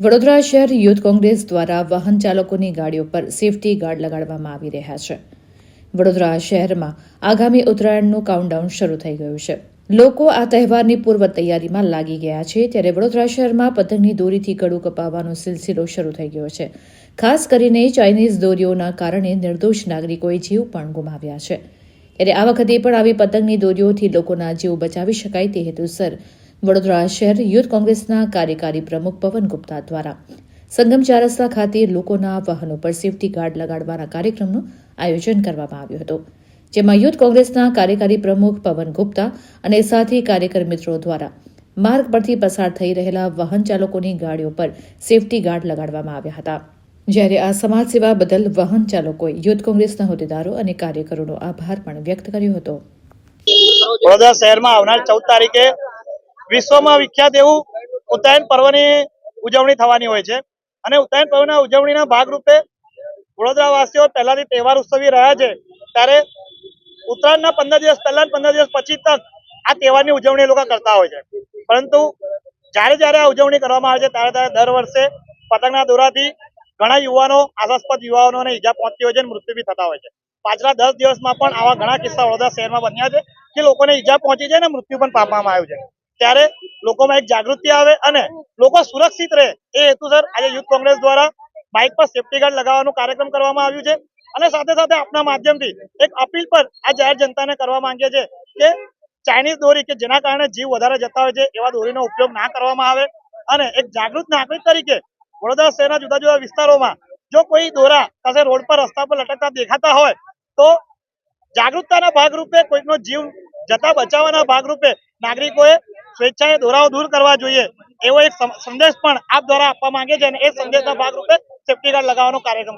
વડોદરા શહેર યુથ કોંગ્રેસ દ્વારા વાહન ચાલકોની ગાડીઓ પર સેફટી ગાર્ડ લગાડવામાં આવી રહ્યા છે. વડોદરા શહેરમાં આગામી ઉત્તરાયણનું કાઉન્ટડાઉન શરૂ થઈ ગયું છે. લોકો આ તહેવારની પૂર્વ તૈયારીમાં લાગી ગયા છે ત્યારે વડોદરા શહેરમાં પતંગની દોરીથી ગળું કપાવવાનો સિલસિલો શરૂ થઈ ગયો છે. ખાસ કરીને ચાઇનીઝ દોરીઓના કારણે નિર્દોષ નાગરિકોએ જીવ પણ ગુમાવ્યા છે. ત્યારે આ વખતે પણ આવી પતંગની દોરીઓથી લોકોના જીવ બચાવી શકાય તે હેતુસર વડોદરા શહેર યુથ કોંગ્રેસના કાર્યકારી પ્રમુખ પવન ગુપ્તા દ્વારા. સંગમ ચારસ્તા ખાતે લોકોના વાહનો પર સેફટી ગાર્ડ લગાડવાના કાર્યક્રમનું આયોજન કરવામાં આવ્યું હતું. જેમાં યુથ કોંગ્રેસના કાર્યકારી પ્રમુખ પવન ગુપ્તા અને સાથી કાર્યકર મિત્રો દ્વારા માર્ગ પરથી પસાર થઈ રહેલા વાહન ચાલકોની ગાડીઓ પર સેફટી ગાર્ડ લગાડવામાં આવ્યા હતા. જ્યારે આ સમાજ બદલ વાહન ચાલકોએ યુથ કોંગ્રેસના હોદ્દેદારો અને કાર્યકરોનો આભાર પણ વ્યક્ત કર્યો હતો. વડોદરા શહેરમાં આવનાર ચૌદ તારીખે વિશ્વમાં વિખ્યાત એવું ઉત્તરાયણ પર્વની ઉજવણી થવાની હોય છે. અને ઉત્તરાયણ પર્વના ઉજવણીના ભાગરૂપે વડોદરા વાસીઓ પહેલાથી તહેવાર ઉત્સવી રહ્યા છે. ત્યારે ઉત્તરાયણના પંદર દિવસ પહેલા પંદર દિવસ પછી તક આ તહેવારની ઉજવણી લોકો કરતા હોય છે. પરંતુ જ્યારે જ્યારે આ ઉજવણી કરવામાં આવે છે, ત્યારે ત્યારે દર વર્ષે પતંગના દોરાથી ઘણા યુવાનો, આશાસ્પદ યુવાનોને ઈજા પહોંચતી હોય છે મૃત્યુ બી થતા હોય છે. પાછલા દસ દિવસમાં પણ આવા ઘણા કિસ્સા વડોદરા શહેરમાં બન્યા છે કે લોકોને ઈજા પહોંચી છે અને મૃત્યુ પણ પામવામાં આવ્યું છે. ત્યારે લોકોમાં એક જાગૃતિ આવે અને લોકો સુરક્ષિત રહે. એ હેતુસર આજે યુથ કોંગ્રેસ દ્વારા બાઇક પર સેફટી ગાર્ડ લગાવવાનું કાર્યક્રમ કરવામાં આવ્યું છે. અને સાથે સાથે આપના માધ્યમથી એક અપીલ પર આ જાહેર જનતાને કરવા માંગીએ છે કે ચાઇનીઝ દોરી કે જેના કારણે જીવ વધારે જતા હોય છે, એવા દોરીનો ઉપયોગ ના કરવામાં આવે અને એક જાગૃત નાગરિક તરીકે વડોદરા શહેરના જુદા જુદા વિસ્તારોમાં જો કોઈ દોરા પાસે રોડ પર રસ્તા પર લટકતા દેખાતા હોય, તો જાગૃતતાના ભાગરૂપે કોઈકનો જીવ જતા બચાવવાના ભાગરૂપે નાગરિકોએ સ્વેચ્છાએ દોરાઓ દૂર કરવા જોઈએ. એવો એક સંદેશ પણ આપ દ્વારા આપવા માંગે છે અને એ સંદેશના ભાગરૂપે સેફ્ટી ગાર્ડ લગાવવાનો કાર્યક્રમ